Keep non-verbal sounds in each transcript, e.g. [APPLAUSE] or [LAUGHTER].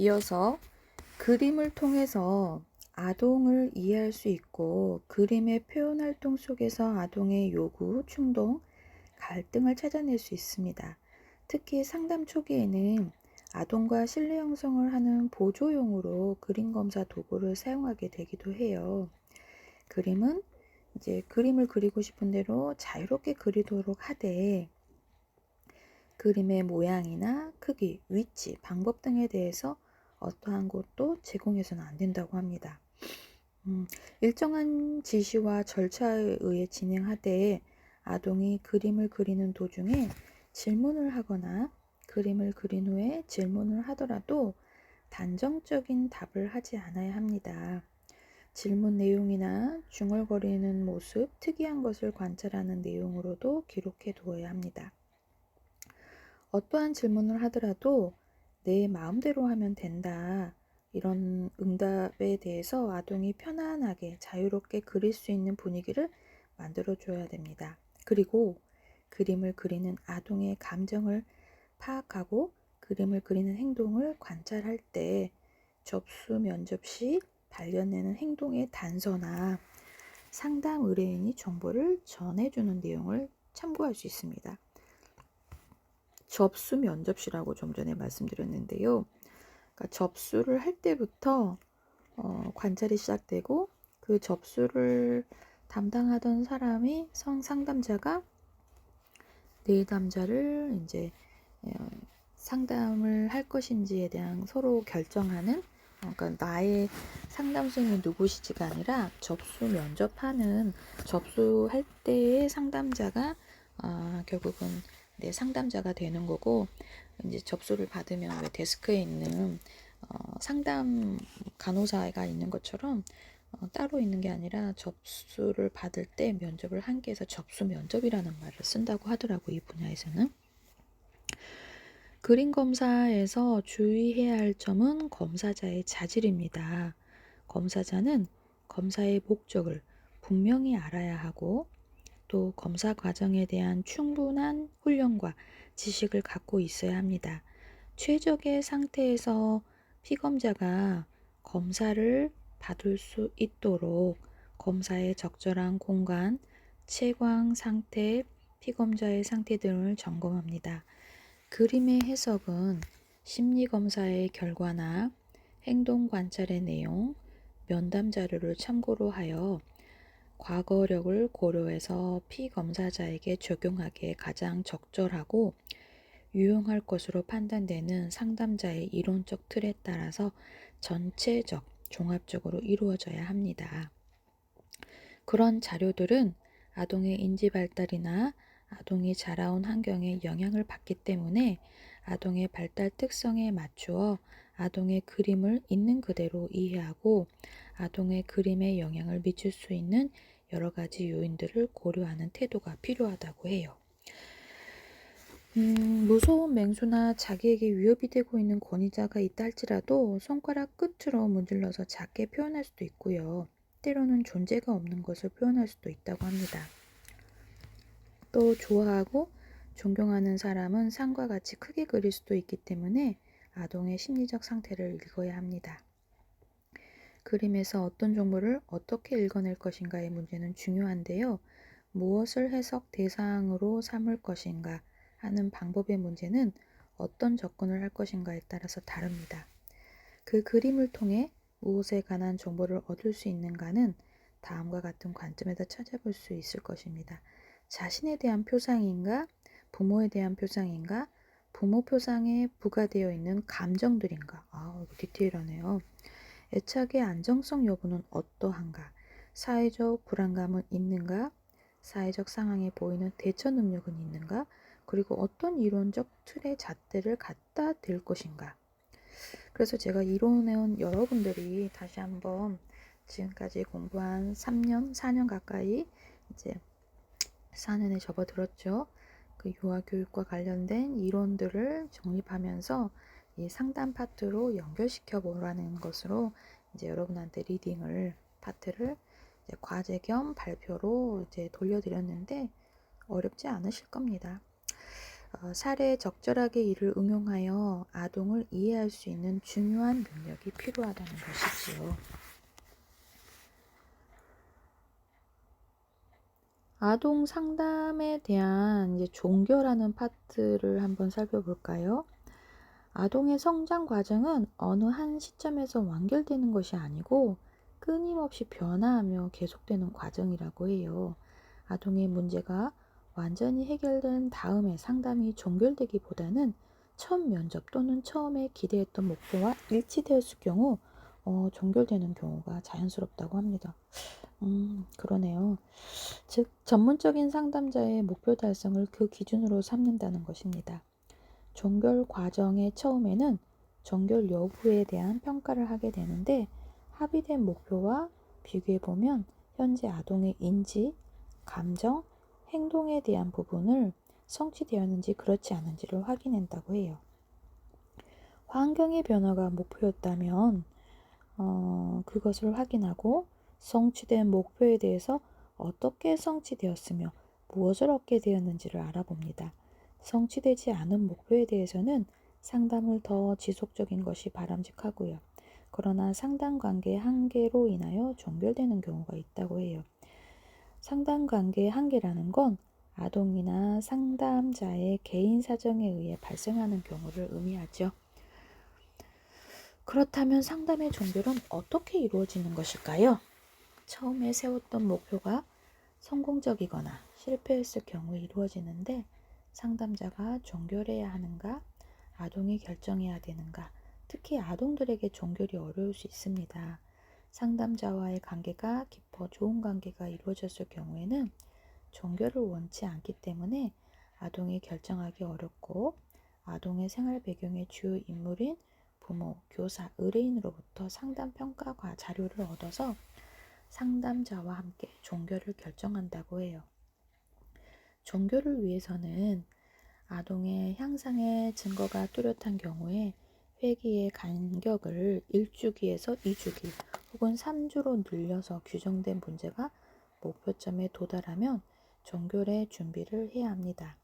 이어서 그림을 통해서 아동을 이해할 수 있고 그림의 표현 활동 속에서 아동의 요구, 충동, 갈등을 찾아낼 수 있습니다. 특히 상담 초기에는 아동과 신뢰 형성을 하는 보조용으로 그림 검사 도구를 사용하게 되기도 해요. 그림은 이제 그림을 그리고 싶은 대로 자유롭게 그리도록 하되 그림의 모양이나 크기, 위치, 방법 등에 대해서 어떠한 것도 제공해서는 안 된다고 합니다. 음, 일정한 지시와 절차에 의해 진행하되 아동이 그림을 그리는 도중에 질문을 하거나 그림을 그린 후에 질문을 하더라도 단정적인 답을 하지 않아야 합니다. 질문 내용이나 중얼거리는 모습, 특이한 것을 관찰하는 내용으로도 기록해 두어야 합니다. 어떠한 질문을 하더라도 내 마음대로 하면 된다. 이런 응답에 대해서 아동이 편안하게 자유롭게 그릴 수 있는 분위기를 만들어 줘야 됩니다. 그리고 그림을 그리는 아동의 감정을 파악하고 그림을 그리는 행동을 관찰할 때 접수 면접 시 발견되는 행동의 단서나 상담 의뢰인이 정보를 전해주는 내용을 참고할 수 있습니다. 접수 면접시라고 좀 전에 말씀드렸는데요. 그러니까 접수를 할 때부터 어, 관찰이 시작되고 그 접수를 담당하던 사람이 성 상담자가 내담자를 이제 어, 상담을 할 것인지에 대한 서로 결정하는 어, 그러니까 나의 상담생이 누구시지가 아니라 접수 면접하는 접수할 때의 상담자가 아, 결국은 내 상담자가 되는 거고 이제 접수를 받으면 왜 데스크에 있는 어, 상담 간호사가 있는 것처럼 어, 따로 있는 게 아니라 접수를 받을 때 면접을 한계해서 접수 면접이라는 말을 쓴다고 하더라고 이 분야에서는. 그림 검사에서 주의해야 할 점은 검사자의 자질입니다. 검사자는 검사의 목적을 분명히 알아야 하고 또 검사 과정에 대한 충분한 훈련과 지식을 갖고 있어야 합니다. 최적의 상태에서 피검자가 검사를 받을 수 있도록 검사의 적절한 공간, 채광 상태, 피검자의 상태 등을 점검합니다. 그림의 해석은 심리검사의 결과나 행동 관찰의 내용, 면담 자료를 참고로 하여 과거력을 고려해서 피검사자에게 적용하기에 가장 적절하고 유용할 것으로 판단되는 상담자의 이론적 틀에 따라서 전체적, 종합적으로 이루어져야 합니다. 그런 자료들은 아동의 인지 발달이나 아동이 자라온 환경에 영향을 받기 때문에 아동의 발달 특성에 맞추어 아동의 그림을 있는 그대로 이해하고 아동의 그림에 영향을 미칠 수 있는 여러 가지 요인들을 고려하는 태도가 필요하다고 해요. 음, 무서운 맹수나 자기에게 위협이 되고 있는 권위자가 있다 할지라도 손가락 끝으로 문질러서 작게 표현할 수도 있고요. 때로는 존재가 없는 것을 표현할 수도 있다고 합니다. 또 좋아하고 존경하는 사람은 상과 같이 크게 그릴 수도 있기 때문에 아동의 심리적 상태를 읽어야 합니다. 그림에서 어떤 정보를 어떻게 읽어낼 것인가의 문제는 중요한데요. 무엇을 해석 대상으로 삼을 것인가 하는 방법의 문제는 어떤 접근을 할 것인가에 따라서 다릅니다. 그 그림을 통해 무엇에 관한 정보를 얻을 수 있는가는 다음과 같은 관점에서 찾아볼 수 있을 것입니다. 자신에 대한 표상인가, 부모에 대한 표상인가, 부모 표상에 부과되어 있는 감정들인가. 아, 이거 디테일하네요. 애착의 안정성 여부는 어떠한가? 사회적 불안감은 있는가? 사회적 상황에 보이는 대처 능력은 있는가? 그리고 어떤 이론적 틀의 잣대를 갖다 댈 것인가? 그래서 제가 이론해온 여러분들이 다시 한번 지금까지 공부한 3년, 4년 가까이 이제 4년에 접어들었죠. 그 유아 교육과 관련된 이론들을 정립하면서 이 상담 파트로 연결시켜 보라는 것으로 이제 여러분한테 리딩을 파트를 과제 겸 발표로 이제 돌려드렸는데 어렵지 않으실 겁니다. 어, 사례에 적절하게 이를 응용하여 아동을 이해할 수 있는 중요한 능력이 필요하다는 것이지요. 아동 상담에 대한 이제 종교라는 파트를 한번 살펴볼까요? 아동의 성장 과정은 어느 한 시점에서 완결되는 것이 아니고 끊임없이 변화하며 계속되는 과정이라고 해요. 아동의 문제가 완전히 해결된 다음에 상담이 종결되기보다는 첫 면접 또는 처음에 기대했던 목표와 일치되었을 경우 어, 종결되는 경우가 자연스럽다고 합니다. 음, 그러네요. 즉, 전문적인 상담자의 목표 달성을 그 기준으로 삼는다는 것입니다. 종결 과정의 처음에는 종결 여부에 대한 평가를 하게 되는데 합의된 목표와 비교해 보면 현재 아동의 인지, 감정, 행동에 대한 부분을 성취되었는지 그렇지 않은지를 확인한다고 해요. 환경의 변화가 목표였다면 어, 그것을 확인하고 성취된 목표에 대해서 어떻게 성취되었으며 무엇을 얻게 되었는지를 알아봅니다. 성취되지 않은 목표에 대해서는 상담을 더 지속적인 것이 바람직하고요. 그러나 상담 관계의 한계로 인하여 종결되는 경우가 있다고 해요. 상담 관계의 한계라는 건 아동이나 상담자의 개인 사정에 의해 발생하는 경우를 의미하죠. 그렇다면 상담의 종결은 어떻게 이루어지는 것일까요? 처음에 세웠던 목표가 성공적이거나 실패했을 경우에 이루어지는데 상담자가 종결해야 하는가, 아동이 결정해야 되는가, 특히 아동들에게 종결이 어려울 수 있습니다. 상담자와의 관계가 깊어 좋은 관계가 이루어졌을 경우에는 종결을 원치 않기 때문에 아동이 결정하기 어렵고 아동의 생활 배경의 주요 인물인 부모, 교사, 의뢰인으로부터 상담 평가과 자료를 얻어서 상담자와 함께 종결을 결정한다고 해요. 종결을 위해서는 아동의 향상의 증거가 뚜렷한 경우에 회기의 간격을 1주기에서 2주기 혹은 3주로 늘려서 규정된 문제가 목표점에 도달하면 종결의 준비를 해야 합니다.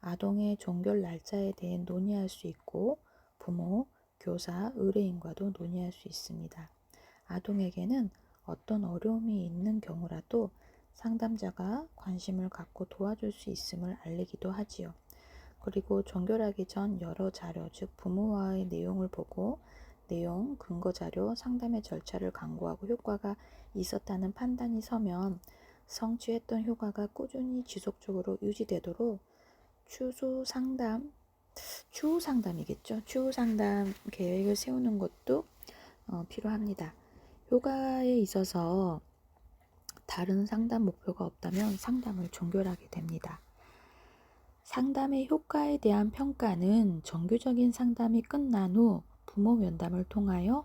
아동의 종결 날짜에 대해 논의할 수 있고 부모, 교사, 의뢰인과도 논의할 수 있습니다. 아동에게는 어떤 어려움이 있는 경우라도 상담자가 관심을 갖고 도와줄 수 있음을 알리기도 하지요. 그리고 종결하기 전 여러 자료, 즉 부모와의 내용을 보고 내용, 근거 자료, 상담의 절차를 강구하고 효과가 있었다는 판단이 서면 성취했던 효과가 꾸준히 지속적으로 유지되도록 추후 상담, 추후 상담이겠죠. 추후 상담 계획을 세우는 것도 어, 필요합니다. 효과에 있어서 다른 상담 목표가 없다면 상담을 종결하게 됩니다. 상담의 효과에 대한 평가는 정규적인 상담이 끝난 후 부모 면담을 통하여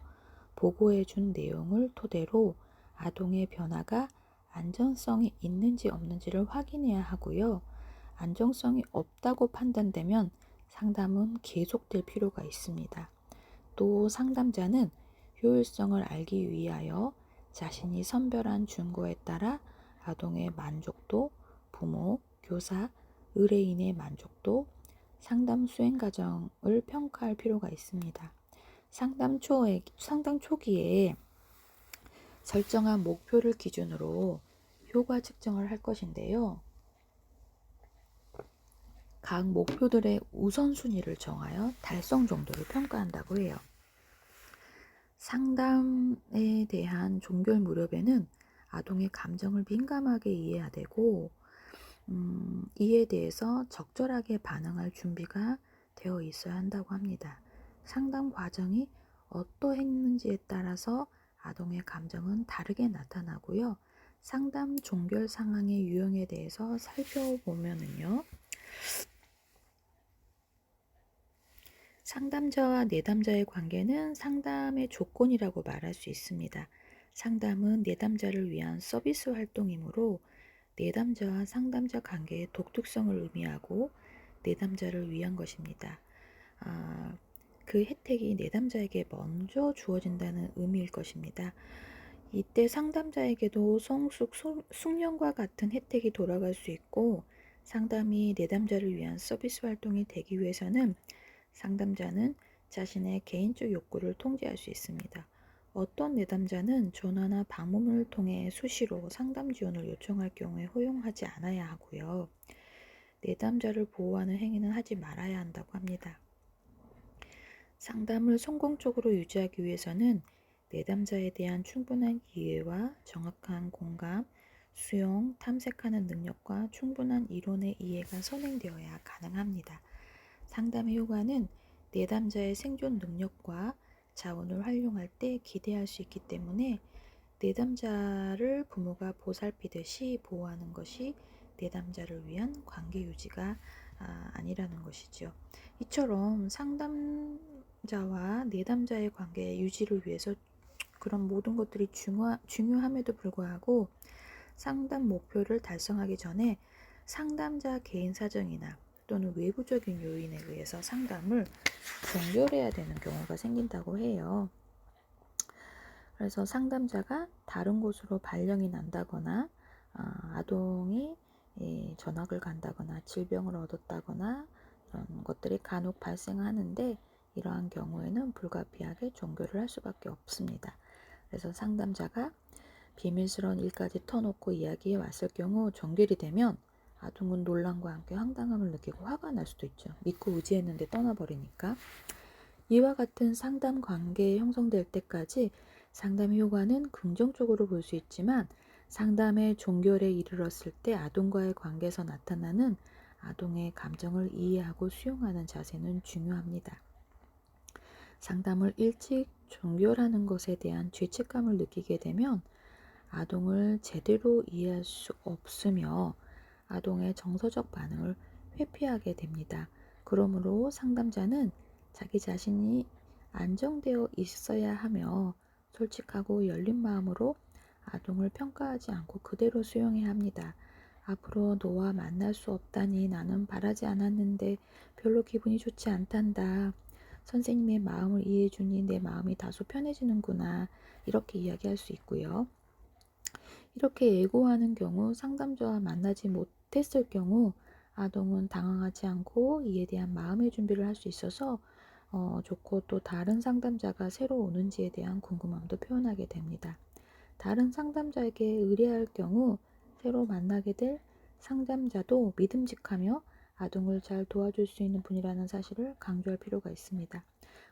보고해 준 내용을 토대로 아동의 변화가 안전성이 있는지 없는지를 확인해야 하고요. 안정성이 없다고 판단되면 상담은 계속될 필요가 있습니다. 또 상담자는 효율성을 알기 위하여 자신이 선별한 준거에 따라 아동의 만족도, 부모, 교사, 의뢰인의 만족도, 상담 수행 과정을 평가할 필요가 있습니다. 상담 초에, 상담 초기에 설정한 목표를 기준으로 효과 측정을 할 것인데요. 각 목표들의 우선순위를 정하여 달성 정도를 평가한다고 해요. 상담에 대한 종결 무렵에는 아동의 감정을 민감하게 이해해야 되고 음, 이에 대해서 적절하게 반응할 준비가 되어 있어야 한다고 합니다. 상담 과정이 어떠했는지에 따라서 아동의 감정은 다르게 나타나고요. 상담 종결 상황의 유형에 대해서 살펴보면은요. 상담자와 내담자의 관계는 상담의 조건이라고 말할 수 있습니다. 상담은 내담자를 위한 서비스 활동이므로 내담자와 상담자 관계의 독특성을 의미하고 내담자를 위한 것입니다. 아, 그 혜택이 내담자에게 먼저 주어진다는 의미일 것입니다. 이때 상담자에게도 성숙, 숙련과 같은 혜택이 돌아갈 수 있고 상담이 내담자를 위한 서비스 활동이 되기 위해서는 상담자는 자신의 개인적 욕구를 통제할 수 있습니다. 어떤 내담자는 전화나 방문을 통해 수시로 상담 지원을 요청할 경우에 허용하지 않아야 하고요. 내담자를 보호하는 행위는 하지 말아야 한다고 합니다. 상담을 성공적으로 유지하기 위해서는 내담자에 대한 충분한 이해와 정확한 공감, 수용, 탐색하는 능력과 충분한 이론의 이해가 선행되어야 가능합니다. 상담의 효과는 내담자의 생존 능력과 자원을 활용할 때 기대할 수 있기 때문에 내담자를 부모가 보살피듯이 보호하는 것이 내담자를 위한 관계 유지가 아, 아니라는 것이죠. 이처럼 상담자와 내담자의 관계 유지를 위해서 그런 모든 것들이 중요하, 중요함에도 불구하고 상담 목표를 달성하기 전에 상담자 개인 사정이나 또는 외부적인 요인에 의해서 상담을 종결해야 되는 경우가 생긴다고 해요. 그래서 상담자가 다른 곳으로 발령이 난다거나 아, 아동이 예, 전학을 간다거나 질병을 얻었다거나 이런 것들이 간혹 발생하는데 이러한 경우에는 불가피하게 종결을 할 수밖에 없습니다. 그래서 상담자가 비밀스러운 일까지 터놓고 이야기해 왔을 경우 종결이 되면 아동은 논란과 함께 황당함을 느끼고 화가 날 수도 있죠. 믿고 의지했는데 떠나버리니까. 이와 같은 상담 관계 형성될 때까지 상담 효과는 긍정적으로 볼 수 있지만 상담의 종결에 이르렀을 때 아동과의 관계에서 나타나는 아동의 감정을 이해하고 수용하는 자세는 중요합니다. 상담을 일찍 종결하는 것에 대한 죄책감을 느끼게 되면 아동을 제대로 이해할 수 없으며 아동의 정서적 반응을 회피하게 됩니다. 그러므로 상담자는 자기 자신이 안정되어 있어야 하며 솔직하고 열린 마음으로 아동을 평가하지 않고 그대로 수용해야 합니다. 앞으로 너와 만날 수 없다니 나는 바라지 않았는데 별로 기분이 좋지 않단다. 선생님의 마음을 이해해주니 내 마음이 다소 편해지는구나. 이렇게 이야기할 수 있고요. 이렇게 예고하는 경우 상담자와 만나지 못했을 경우 아동은 당황하지 않고 이에 대한 마음의 준비를 할 수 있어서 어, 좋고 또 다른 상담자가 새로 오는지에 대한 궁금함도 표현하게 됩니다. 다른 상담자에게 의뢰할 경우 새로 만나게 될 상담자도 믿음직하며 아동을 잘 도와줄 수 있는 분이라는 사실을 강조할 필요가 있습니다.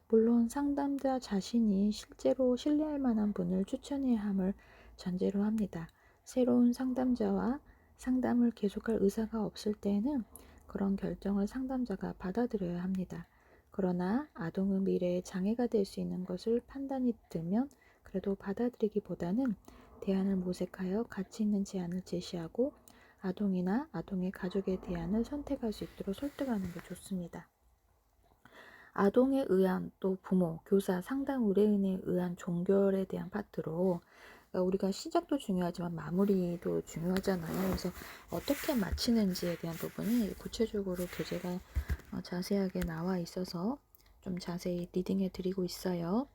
물론 상담자 자신이 실제로 신뢰할 만한 분을 추천해야 함을 전제로 합니다. 새로운 상담자와 상담을 계속할 의사가 없을 때에는 그런 결정을 상담자가 받아들여야 합니다. 그러나 아동의 미래에 장애가 될 수 있는 것을 판단이 들면 그래도 받아들이기보다는 대안을 모색하여 가치 있는 제안을 제시하고 아동이나 아동의 가족의 대안을 선택할 수 있도록 설득하는 게 좋습니다. 아동에 의한 또 부모, 교사, 상담 의뢰인에 의한 종결에 대한 파트로 그러니까 우리가 시작도 중요하지만 마무리도 중요하잖아요. 그래서 어떻게 마치는지에 대한 부분이 구체적으로 교재가 어, 자세하게 나와 있어서 좀 자세히 리딩해 드리고 있어요.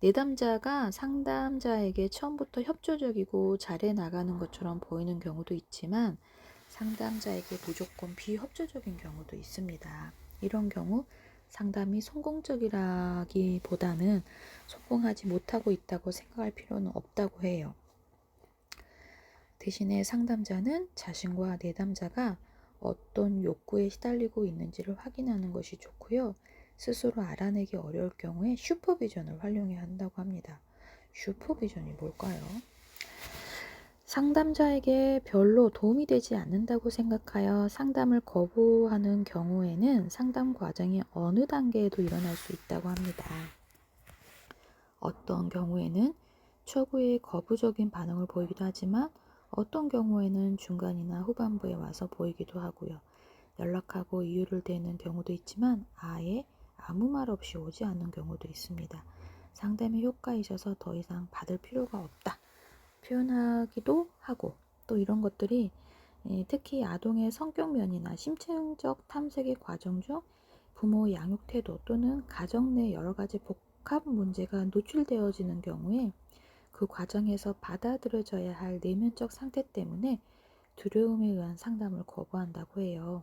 내담자가 상담자에게 처음부터 협조적이고 잘해 나가는 것처럼 보이는 경우도 있지만 상담자에게 무조건 비협조적인 경우도 있습니다. 이런 경우 상담이 성공적이라기보다는 성공하지 못하고 있다고 생각할 필요는 없다고 해요. 대신에 상담자는 자신과 내담자가 어떤 욕구에 시달리고 있는지를 확인하는 것이 좋고요. 스스로 알아내기 어려울 경우에 슈퍼비전을 활용해야 한다고 합니다. 슈퍼비전이 뭘까요? 상담자에게 별로 도움이 되지 않는다고 생각하여 상담을 거부하는 경우에는 상담 과정이 어느 단계에도 일어날 수 있다고 합니다. 어떤 경우에는 초구에 거부적인 반응을 보이기도 하지만 어떤 경우에는 중간이나 후반부에 와서 보이기도 하고요. 연락하고 이유를 대는 경우도 있지만 아예 아무 말 없이 오지 않는 경우도 있습니다. 상담의 효과에 있어서 더 이상 받을 필요가 없다. 표현하기도 하고 또 이런 것들이 예, 특히 아동의 성격 면이나 심층적 탐색의 과정 중 부모 양육 태도 또는 가정 내 여러 가지 복합 문제가 노출되어지는 경우에 그 과정에서 받아들여져야 할 내면적 상태 때문에 두려움에 의한 상담을 거부한다고 해요.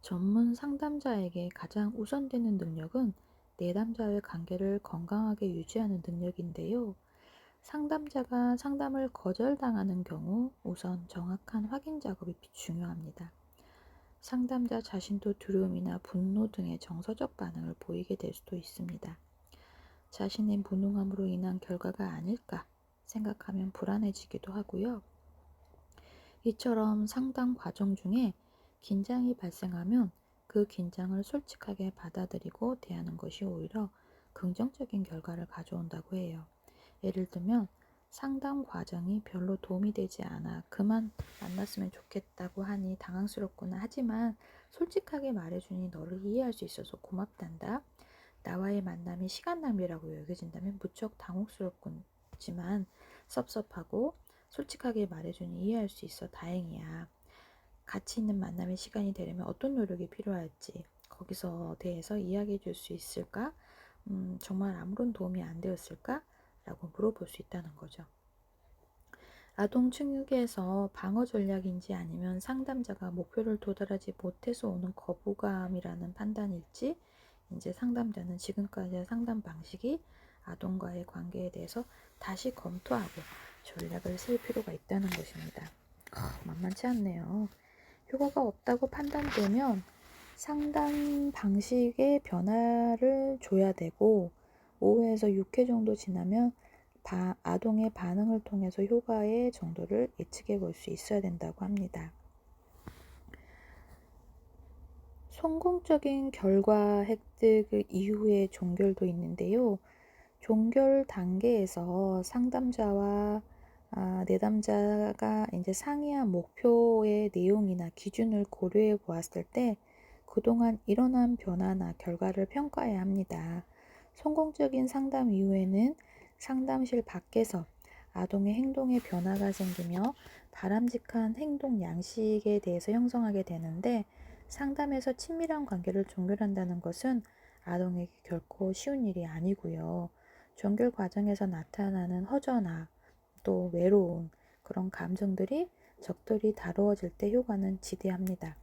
전문 상담자에게 가장 우선되는 능력은 내담자의 관계를 건강하게 유지하는 능력인데요. 상담자가 상담을 거절당하는 경우 우선 정확한 확인 작업이 중요합니다. 상담자 자신도 두려움이나 분노 등의 정서적 반응을 보이게 될 수도 있습니다. 자신의 무능함으로 인한 결과가 아닐까 생각하면 불안해지기도 하고요. 이처럼 상담 과정 중에 긴장이 발생하면 그 긴장을 솔직하게 받아들이고 대하는 것이 오히려 긍정적인 결과를 가져온다고 해요. 예를 들면 상담 과정이 별로 도움이 되지 않아 그만 만났으면 좋겠다고 하니 당황스럽구나 하지만 솔직하게 말해주니 너를 이해할 수 있어서 고맙단다. 나와의 만남이 시간 낭비라고 여겨진다면 무척 당혹스럽지만 섭섭하고 솔직하게 말해주니 이해할 수 있어 다행이야. 가치 있는 만남의 시간이 되려면 어떤 노력이 필요할지 거기서 대해서 이야기해 줄 수 있을까? 음, 정말 아무런 도움이 안 되었을까? 라고 물어볼 수 있다는 거죠. 아동 충격에서 방어 전략인지 아니면 상담자가 목표를 도달하지 못해서 오는 거부감이라는 판단일지 이제 상담자는 지금까지의 상담 방식이 아동과의 관계에 대해서 다시 검토하고 전략을 세울 필요가 있다는 것입니다. 아, 만만치 않네요. 효과가 없다고 판단되면 상담 방식의 변화를 줘야 되고 5회에서 6회 정도 지나면 바, 아동의 반응을 통해서 효과의 정도를 예측해 볼 수 있어야 된다고 합니다. 성공적인 결과 획득 이후의 종결도 있는데요. 종결 단계에서 상담자와 아, 내담자가 이제 상이한 목표의 내용이나 기준을 고려해 보았을 때 그동안 일어난 변화나 결과를 평가해야 합니다. 성공적인 상담 이후에는 상담실 밖에서 아동의 행동에 변화가 생기며 바람직한 행동 양식에 대해서 형성하게 되는데 상담에서 친밀한 관계를 종결한다는 것은 아동에게 결코 쉬운 일이 아니고요. 종결 과정에서 나타나는 허전함, 또 외로운 그런 감정들이 적절히 다루어질 때 효과는 지대합니다.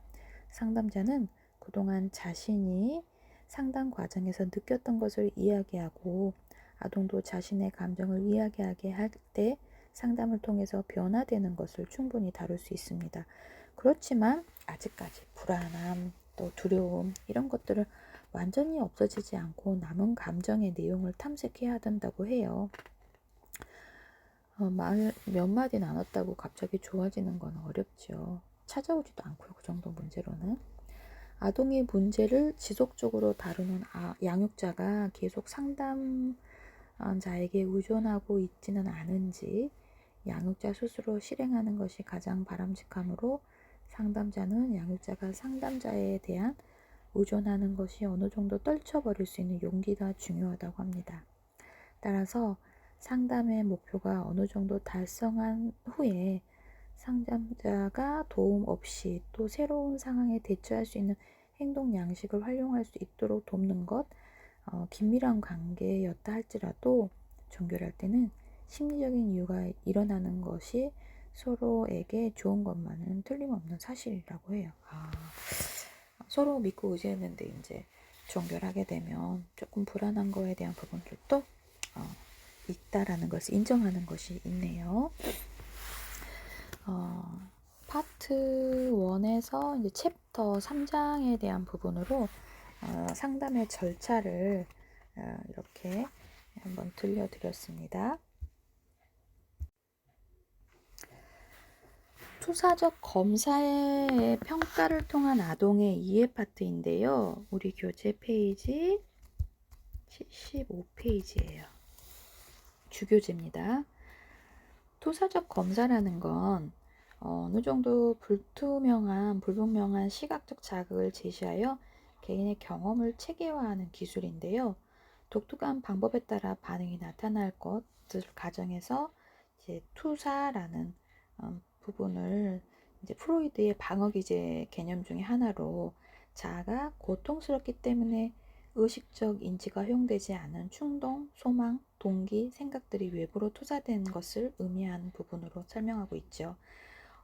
상담자는 그동안 자신이 상담 과정에서 느꼈던 것을 이야기하고 아동도 자신의 감정을 이야기하게 할 때 상담을 통해서 변화되는 것을 충분히 다룰 수 있습니다. 그렇지만 아직까지 불안함, 또 두려움 이런 것들을 완전히 없어지지 않고 남은 감정의 내용을 탐색해야 된다고 해요. 어, 말 몇 마디 나눴다고 갑자기 좋아지는 건 어렵죠. 찾아오지도 않고요. 그 정도 문제로는. 아동의 문제를 지속적으로 다루는 아, 양육자가 계속 상담자에게 의존하고 있지는 않은지 양육자 스스로 실행하는 것이 가장 바람직하므로 상담자는 양육자가 상담자에 대한 의존하는 것이 어느 정도 떨쳐버릴 수 있는 용기가 중요하다고 합니다. 따라서 상담의 목표가 어느 정도 달성한 후에 상담자가 도움 없이 또 새로운 상황에 대처할 수 있는 행동 양식을 활용할 수 있도록 돕는 것, 어, 긴밀한 관계였다 할지라도 종결할 때는 심리적인 이유가 일어나는 것이 서로에게 좋은 것만은 틀림없는 사실이라고 해요. 아, 서로 믿고 의지했는데 이제 종결하게 되면 조금 불안한 거에 대한 부분들도 어, 있다라는 것을 인정하는 것이 있네요. 어, 파트 1에서 이제 챕터 3장에 대한 부분으로 어, 상담의 절차를 어, 이렇게 한번 들려드렸습니다. 투사적 검사의 평가를 통한 아동의 이해 파트인데요. 우리 교재 페이지 75페이지예요. 주교제입니다. 투사적 검사라는 건 어느 정도 불투명한, 불분명한 시각적 자극을 제시하여 개인의 경험을 체계화하는 기술인데요. 독특한 방법에 따라 반응이 나타날 것을 가정해서 이제 투사라는 음, 부분을 이제 프로이드의 방어 기제 개념 중의 하나로 자아가 고통스럽기 때문에 의식적 인지가 허용되지 않은 충동, 소망, 동기, 생각들이 외부로 투사된 것을 의미하는 부분으로 설명하고 있죠.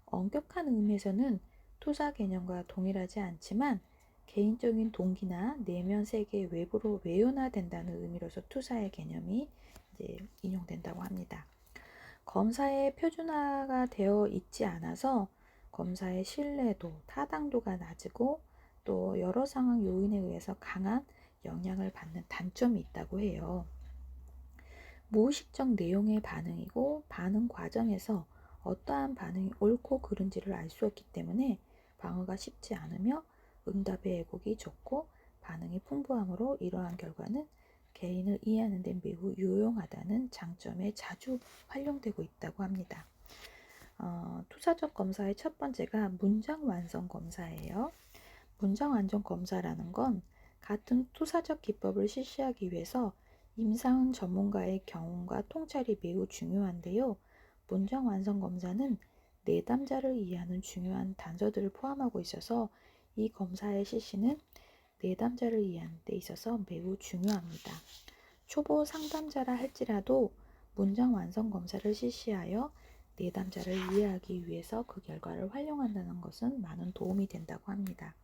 엄격한 의미에서는 투사 개념과 동일하지 않지만 개인적인 동기나 내면 세계 외부로 외연화된다는 의미로서 투사의 개념이 이제 인용된다고 합니다. 검사의 표준화가 되어 있지 않아서 검사의 신뢰도, 타당도가 낮고 또 여러 상황 요인에 의해서 강한 영향을 받는 단점이 있다고 해요. 무의식적 내용의 반응이고 반응 과정에서 어떠한 반응이 옳고 그른지를 알 수 없기 때문에 방어가 쉽지 않으며 응답의 왜곡이 적고 반응이 풍부하므로 이러한 결과는 개인을 이해하는 데 매우 유용하다는 장점에 자주 활용되고 있다고 합니다. 어, 투사적 검사의 첫 번째가 문장 완성 검사예요. 문장 완성 검사라는 건 같은 투사적 기법을 실시하기 위해서 임상 전문가의 경험과 통찰이 매우 중요한데요. 문장 완성 검사는 내담자를 이해하는 중요한 단서들을 포함하고 있어서 이 검사의 실시는 내담자를 이해하는 데 있어서 매우 중요합니다. 초보 상담자라 할지라도 문장 완성 검사를 실시하여 내담자를 이해하기 위해서 그 결과를 활용한다는 것은 많은 도움이 된다고 합니다.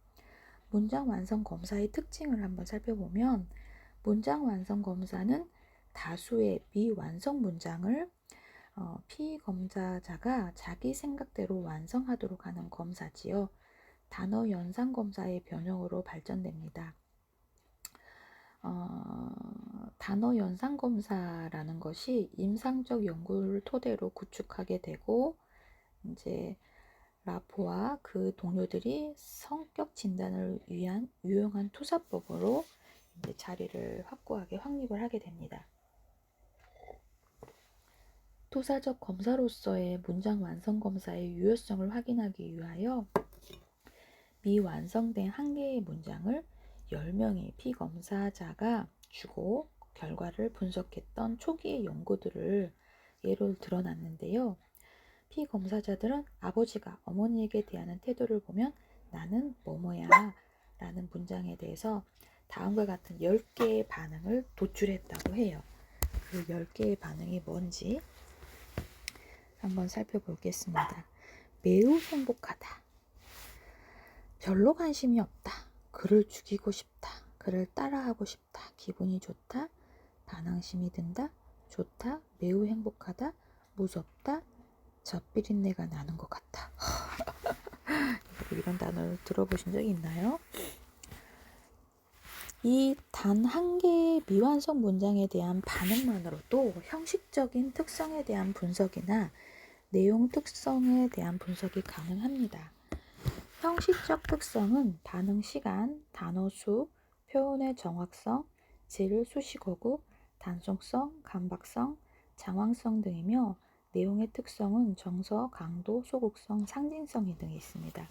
문장 완성 검사의 특징을 한번 살펴보면 문장 완성 검사는 다수의 미완성 문장을 어, 피검사자가 자기 생각대로 완성하도록 하는 검사지요. 단어 연상 검사의 변형으로 발전됩니다. 어, 단어 연상 검사라는 것이 임상적 연구를 토대로 구축하게 되고 이제 라포와 그 동료들이 성격 진단을 위한 유용한 투사법으로 자리를 확고하게 확립을 하게 됩니다. 투사적 검사로서의 문장 완성 검사의 유효성을 확인하기 위하여 미완성된 한 개의 문장을 10명의 피검사자가 주고 결과를 분석했던 초기의 연구들을 예로 드러났는데요. 피검사자들은 아버지가 어머니에게 대하는 태도를 보면 나는 뭐뭐야 라는 문장에 대해서 다음과 같은 10개의 반응을 도출했다고 해요. 그 10개의 반응이 뭔지 한번 살펴보겠습니다. 매우 행복하다. 별로 관심이 없다. 그를 죽이고 싶다. 그를 따라하고 싶다. 기분이 좋다. 반항심이 든다. 좋다. 매우 행복하다. 무섭다. 젖비린내가 나는 것 같다. [LAUGHS] 이런 단어를 들어보신 적 있나요? 이 단 한 개의 미완성 문장에 대한 반응만으로도 형식적인 특성에 대한 분석이나 내용 특성에 대한 분석이 가능합니다. 형식적 특성은 반응 시간, 단어 수, 표현의 정확성, 질, 수식어구, 단속성, 감박성, 장황성 등이며 내용의 특성은 정서, 강도, 소극성, 상징성 등이 있습니다.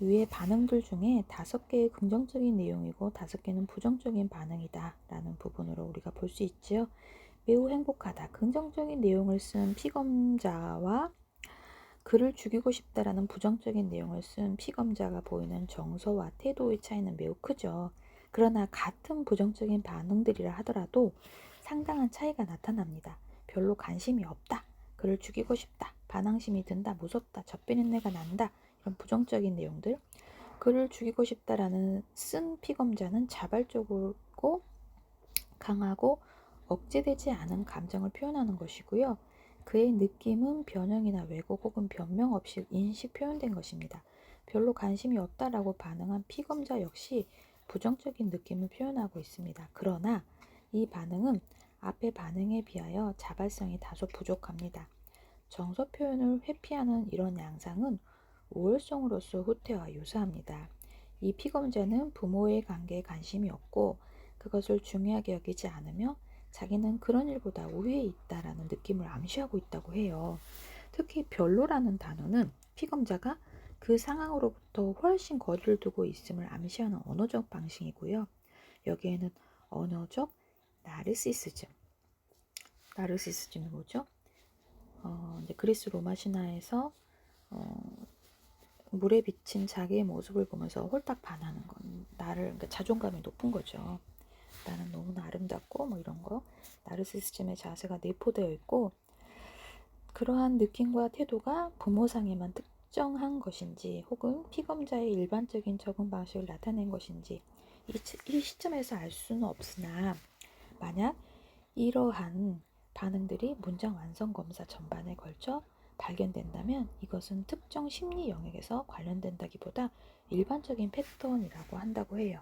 위의 반응들 중에 다섯 개의 긍정적인 내용이고 다섯 개는 부정적인 반응이다 라는 부분으로 우리가 볼 수 있지요. 매우 행복하다. 긍정적인 내용을 쓴 피검자와 그를 죽이고 싶다라는 부정적인 내용을 쓴 피검자가 보이는 정서와 태도의 차이는 매우 크죠. 그러나 같은 부정적인 반응들이라 하더라도 상당한 차이가 나타납니다. 별로 관심이 없다. 그를 죽이고 싶다. 반항심이 든다. 무섭다. 젖비린내가 난다. 이런 부정적인 내용들. 그를 죽이고 싶다라는 쓴 피검자는 자발적이고 강하고 억제되지 않은 감정을 표현하는 것이고요. 그의 느낌은 변형이나 왜곡 혹은 변명 없이 인식 표현된 것입니다. 별로 관심이 없다라고 반응한 피검자 역시 부정적인 느낌을 표현하고 있습니다. 그러나 이 반응은 앞의 반응에 비하여 자발성이 다소 부족합니다. 정서 표현을 회피하는 이런 양상은 우월성으로서 후퇴와 유사합니다. 이 피검자는 부모의 관계에 관심이 없고 그것을 중요하게 여기지 않으며 자기는 그런 일보다 우위에 있다라는 느낌을 암시하고 있다고 해요. 특히 별로라는 단어는 피검자가 그 상황으로부터 훨씬 거리를 두고 있음을 암시하는 언어적 방식이고요. 여기에는 언어적 나르시시즘. 나르시시즘이 뭐죠? 어, 이제 그리스 로마 신화에서 어, 물에 비친 자기의 모습을 보면서 홀딱 반하는 건 나를 그러니까 자존감이 높은 거죠. 나는 너무나 아름답고 뭐 이런 거 나르시시즘의 자세가 내포되어 있고 그러한 느낌과 태도가 부모상에만 특, 특정한 것인지 혹은 피검자의 일반적인 적응 방식을 나타낸 것인지 이, 치- 이 시점에서 알 수는 없으나 만약 이러한 반응들이 문장 완성 검사 전반에 걸쳐 발견된다면 이것은 특정 심리 영역에서 관련된다기보다 일반적인 패턴이라고 한다고 해요.